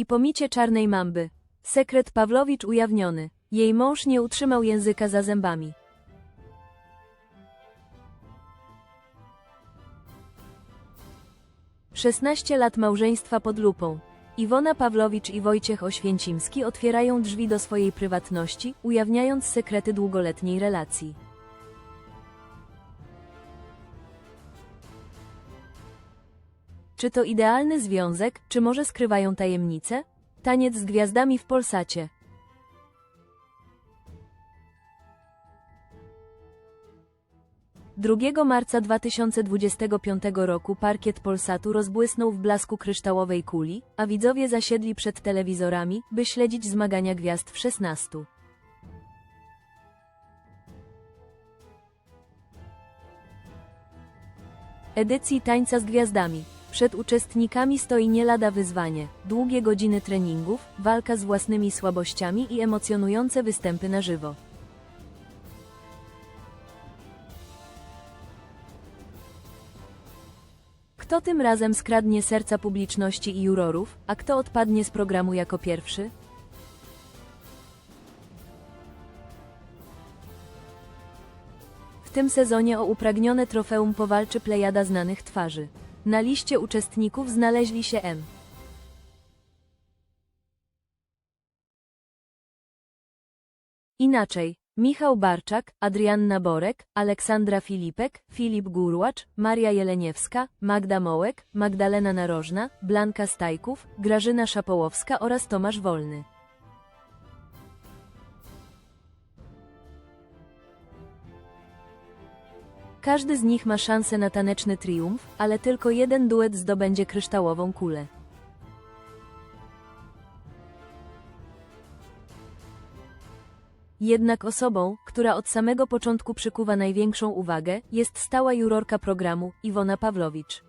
I pomicie czarnej mamby. Sekret Pawlowicz ujawniony. Jej mąż nie utrzymał języka za zębami. Szesnaście lat małżeństwa pod lupą. Iwona Pawlowicz i Wojciech Oświęcimski otwierają drzwi do swojej prywatności, ujawniając sekrety długoletniej relacji. Czy to idealny związek, czy może skrywają tajemnice? Taniec z gwiazdami w Polsacie. Drugiego marca 2025 roku parkiet Polsatu rozbłysnął w blasku kryształowej kuli, a widzowie zasiedli przed telewizorami, by śledzić zmagania gwiazd w 16. Edycji Tańca z Gwiazdami. Przed uczestnikami stoi nie lada wyzwanie, długie godziny treningów, walka z własnymi słabościami i emocjonujące występy na żywo. Kto tym razem skradnie serca publiczności i jurorów, a kto odpadnie z programu jako pierwszy? W tym sezonie o upragnione trofeum powalczy plejada znanych twarzy. Na liście uczestników znaleźli się M. Inaczej. Michał Barczak, Adrianna Borek, Aleksandra Filipek, Filip Gurłacz, Maria Jeleniewska, Magda Mołek, Magdalena Narożna, Blanka Stajków, Grażyna Szapołowska oraz Tomasz Wolny. Każdy z nich ma szansę na taneczny triumf, ale tylko jeden duet zdobędzie kryształową kulę. Jednak osobą, która od samego początku przykuwa największą uwagę, jest stała jurorka programu, Iwona Pawlowicz.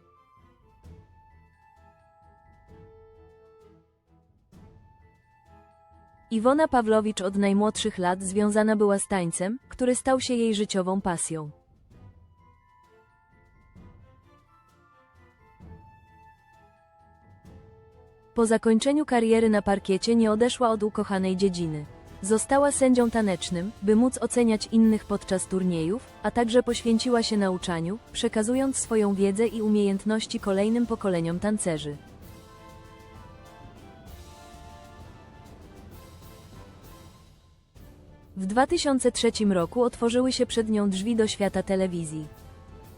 Iwona Pawlowicz od najmłodszych lat związana była z tańcem, który stał się jej życiową pasją. Po zakończeniu kariery na parkiecie nie odeszła od ukochanej dziedziny. Została sędzią tanecznym, by móc oceniać innych podczas turniejów, a także poświęciła się nauczaniu, przekazując swoją wiedzę i umiejętności kolejnym pokoleniom tancerzy. W 2003 roku otworzyły się przed nią drzwi do świata telewizji.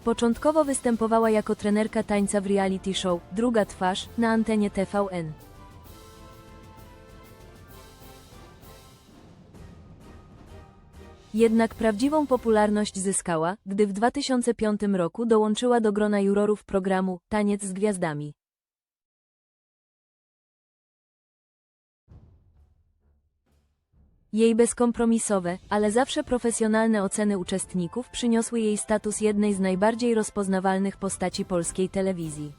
Początkowo występowała jako trenerka tańca w reality show Druga twarz na antenie TVN. Jednak prawdziwą popularność zyskała, gdy w 2005 roku dołączyła do grona jurorów programu Taniec z Gwiazdami. Jej bezkompromisowe, ale zawsze profesjonalne oceny uczestników przyniosły jej status jednej z najbardziej rozpoznawalnych postaci polskiej telewizji.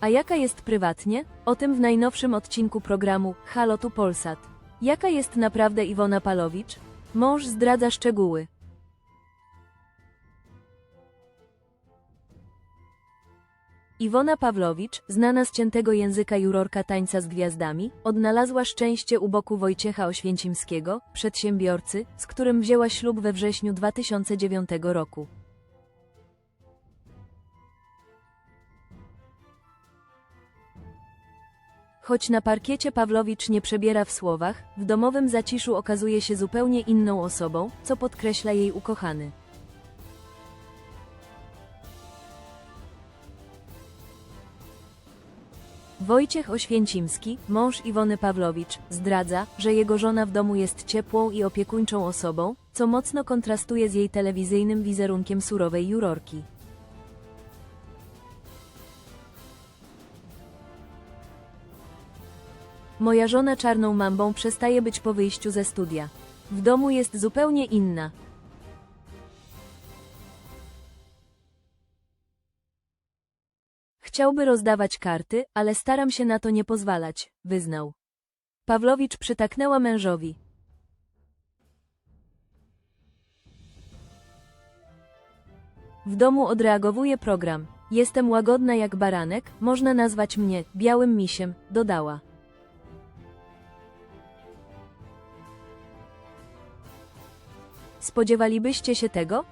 A jaka jest prywatnie? O tym w najnowszym odcinku programu Halo tu Polsat. Jaka jest naprawdę Iwona Palowicz? Mąż zdradza szczegóły. Iwona Pawlowicz, znana z ciętego języka jurorka tańca z gwiazdami, odnalazła szczęście u boku Wojciecha Oświęcimskiego, przedsiębiorcy, z którym wzięła ślub we wrześniu 2009 roku. Choć na parkiecie Pawlowicz nie przebiera w słowach, w domowym zaciszu okazuje się zupełnie inną osobą, co podkreśla jej ukochany. Wojciech Oświęcimski, mąż Iwony Pawlowicz, zdradza, że jego żona w domu jest ciepłą i opiekuńczą osobą, co mocno kontrastuje z jej telewizyjnym wizerunkiem surowej jurorki. Moja żona czarną mambą przestaje być po wyjściu ze studia. W domu jest zupełnie inna. Chciałby rozdawać karty, ale staram się na to nie pozwalać, wyznał. Pawlowicz przytaknęła mężowi. W domu odreagowuje program. Jestem łagodna jak baranek, można nazwać mnie białym misiem, dodała. Spodziewalibyście się tego?